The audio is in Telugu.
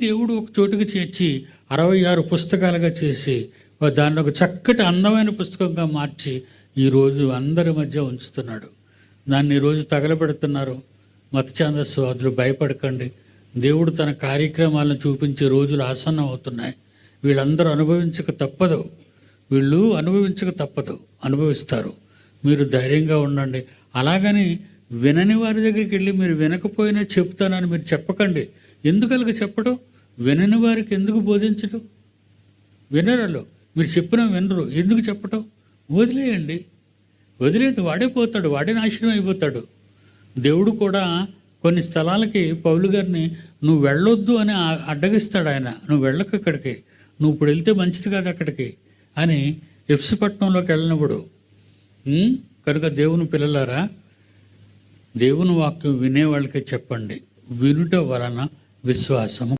దేవుడు ఒక చోటుకు చేర్చి అరవై ఆరు పుస్తకాలుగా చేసి దాన్ని ఒక చక్కటి అందమైన పుస్తకంగా మార్చి ఈరోజు అందరి మధ్య ఉంచుతున్నాడు. దాన్ని ఈరోజు తగలబెడుతున్నారు. మత ఛాందస్వాదులు భయపడకండి. దేవుడు తన కార్యక్రమాలను చూపించే రోజులు ఆసన్నం అవుతున్నాయి వీళ్ళందరూ అనుభవించక తప్పదు. వీళ్ళు అనుభవించక తప్పదు. అనుభవిస్తారు. మీరు ధైర్యంగా ఉండండి. అలాగని వినని వారి దగ్గరికి వెళ్ళి మీరు వినకపోయినా చెప్తానని మీరు చెప్పకండి. ఎందుకు అలాగ చెప్పడం? వినని వారికి ఎందుకు బోధించడం వినరలో. మీరు చెప్పిన వినరు. ఎందుకు చెప్పటం? వదిలేయండి. వదిలేయండి. వాడే పోతాడు. వాడే నాశనం అయిపోతాడు. దేవుడు కూడా కొన్ని స్థలాలకి పౌలు గారిని నువ్వు వెళ్ళొద్దు అని అడ్డగిస్తాడు ఆయన. నువ్వు వెళ్ళకు అక్కడికి. నువ్వు ఇప్పుడు వెళ్తే మంచిది కాదు అక్కడికి అని ఎఫ్సిపట్నంలోకి వెళ్ళినప్పుడు కనుక దేవుని పిల్లలారా దేవుని వాక్యం వినే వాళ్ళకి చెప్పండి. వినుట వలన విశ్వాసము